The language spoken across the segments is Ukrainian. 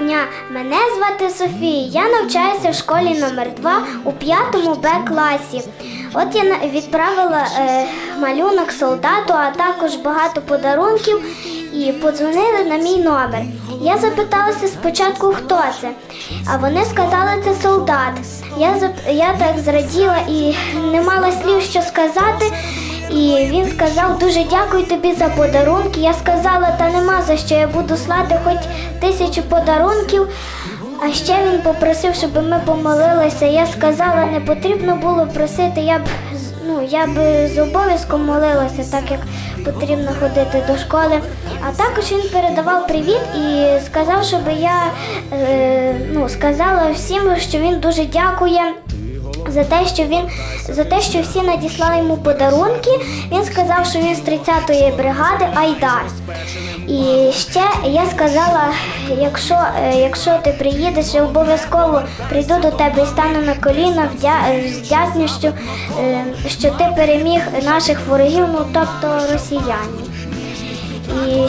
дня! Мене звати Софія. Я навчаюся в школі номер 2 у 5 Б класі. От я відправила е, малюнок солдату, а також багато подарунків і подзвонили на мій номер. Я запиталася спочатку, хто це, а вони сказали, це солдат. Я, я так зраділа і не мала слів, що сказати. І він сказав дуже дякую тобі за подарунки. Я сказала, та нема за що я буду слати хоч тисячу подарунків. А ще він попросив, щоб ми помолилися. Я сказала, не потрібно було просити. Я б ну я б з обов'язком молилася, так як потрібно ходити до школи. А також він передавав привіт і сказав, щоб я е, ну, сказала всім, що він дуже дякує за те, що він за те, що всі надіслали йому подарунки. Він сказав, що він з 30-ї бригади Айдар. І ще я сказала, якщо, е, якщо ти приїдеш, я обов'язково прийду до тебе і стану на коліна вдя- з вдячністю, е, що ти переміг наших ворогів, ну тобто росіянів.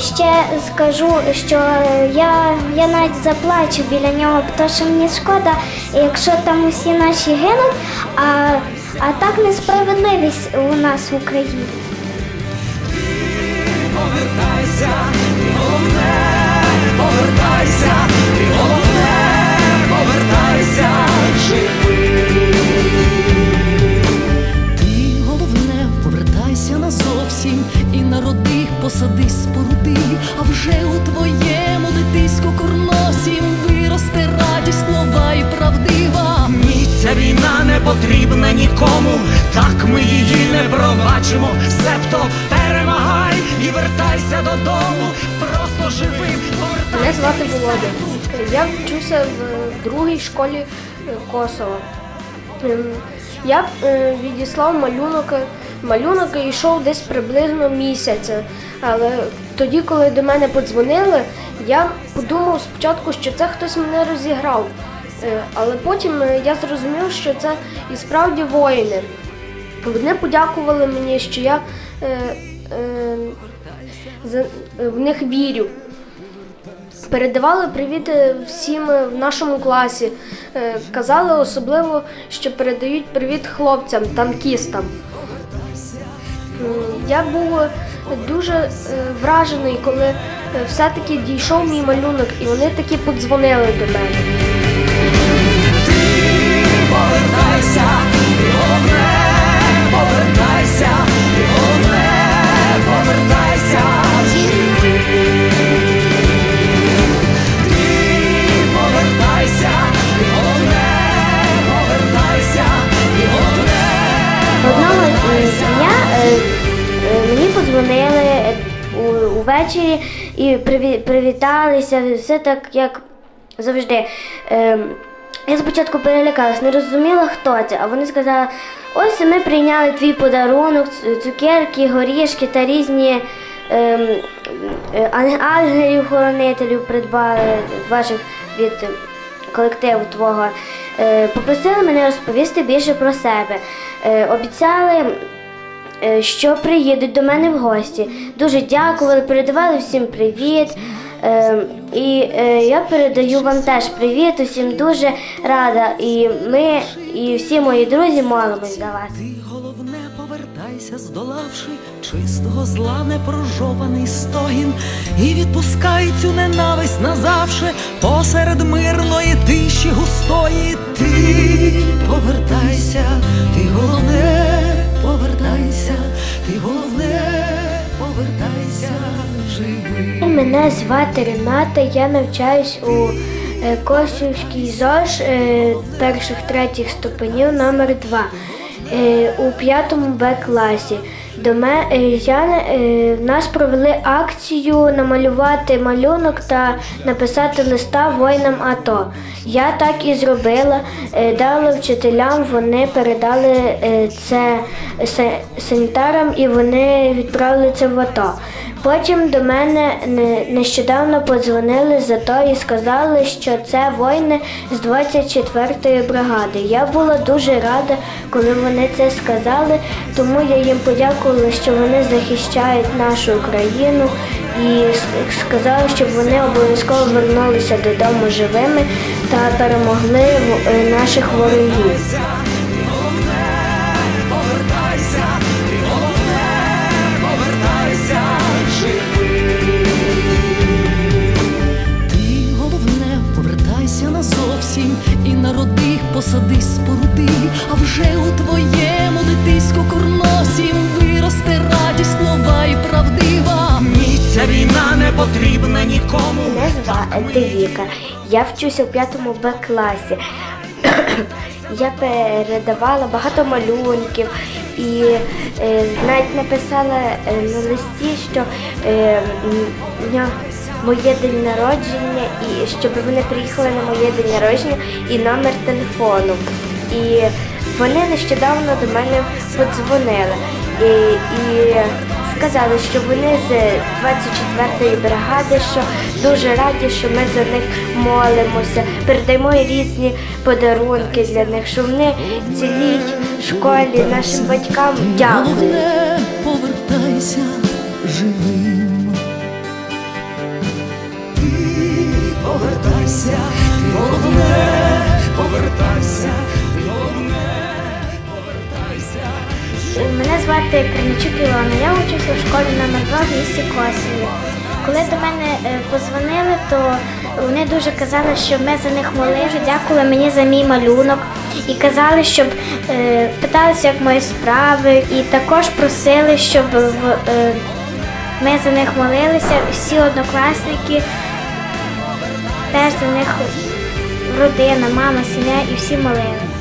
Ще скажу, що я, я навіть заплачу біля нього, тому що мені шкода, якщо там усі наші гинуть, а, а так несправедливість у нас в Україні. Назовсім і народи, посади, споруди, а вже у твоєму дитиську курносім виросте радість нова і правдива. Ні, ця війна не потрібна нікому, так ми її не пробачимо. Себто перемагай і вертайся додому, просто живим, повертайся. Мене звати Володя. Я вчуся в другій школі е, Косово. Ем, Я е, відіслав малюнок. Малюнок йшов десь приблизно місяць. Але тоді, коли до мене подзвонили, я подумав спочатку, що це хтось мене розіграв. Е, Але потім е, я зрозумів, що це і справді воїни. Вони подякували мені, що я е, е, за- в них вірю. Передавали привіт е, всім е, в нашому класі. Е, Казали особливо, що передають привіт хлопцям, танкістам. Я був е, дуже е, вражений, коли е, все-таки дійшов мій малюнок, і вони таки подзвонили до мене. повертайся, подзвонили е, увечері і привіталися, все так, як завжди. Е, Я спочатку перелякалась, не розуміла, хто це, а вони сказали, ось ми прийняли твій подарунок, цукерки, горішки та різні ем, е, ангелів-хоронителів придбали ваших від колективу твого. Е, Попросили мене розповісти більше про себе. Е, Обіцяли що приїдуть до мене в гості. Дуже дякували, передавали всім привіт. Е, І е, я передаю вам теж привіт, усім дуже рада. І ми, і всі мої друзі молимось за вас. Головне повертайся, здолавши чистого зла непрожований стогін, і відпускай цю ненависть назавше посеред мирної тиші густої. Ти повертайся, ти головне, повертайся, ти головне, повертайся, живий. Мене звати Рената, я навчаюсь у е, Косівській ЗОЖ е, перших третіх ступенів номер 2 е, у п'ятому Б класі. До мене е, е, нас провели акцію намалювати малюнок та написати листа воїнам АТО. Я так і зробила, е, дала вчителям, вони передали це санітарам і вони відправили це в АТО. Потім до мене нещодавно подзвонили за то і сказали, що це воїни з 24-ї бригади. Я була дуже рада, коли вони це сказали, тому я їм подякувала, що вони захищають нашу країну і с- сказали, щоб вони обов'язково вернулися додому живими та перемогли е, наших ворогів. Потрібна нікому. Мене звати Віка. Я вчуся в п'ятому Б класі. Я передавала багато малюнків і е, навіть написала е, на листі, що е, м, моє день народження, і щоб вони приїхали на моє день народження і номер телефону. І вони нещодавно до мене подзвонили. І, і сказали, що вони з 24-ї бригади, що дуже раді, що ми за них молимося, передаємо різні подарунки для них, що вони цілій школі нашим батькам дякують. Повертайся живим. Повертайся, ти головне, повертайся, Мене звати Кремчук Ілона, я учуся в школі номер 2 в місті Косові. Коли до мене е, позвонили, то вони дуже казали, що ми за них молилися, дякували мені за мій малюнок і казали, щоб е, питалися, як мої справи, і також просили, щоб е, ми за них молилися. Всі однокласники теж за них родина, мама, сім'я і всі молили.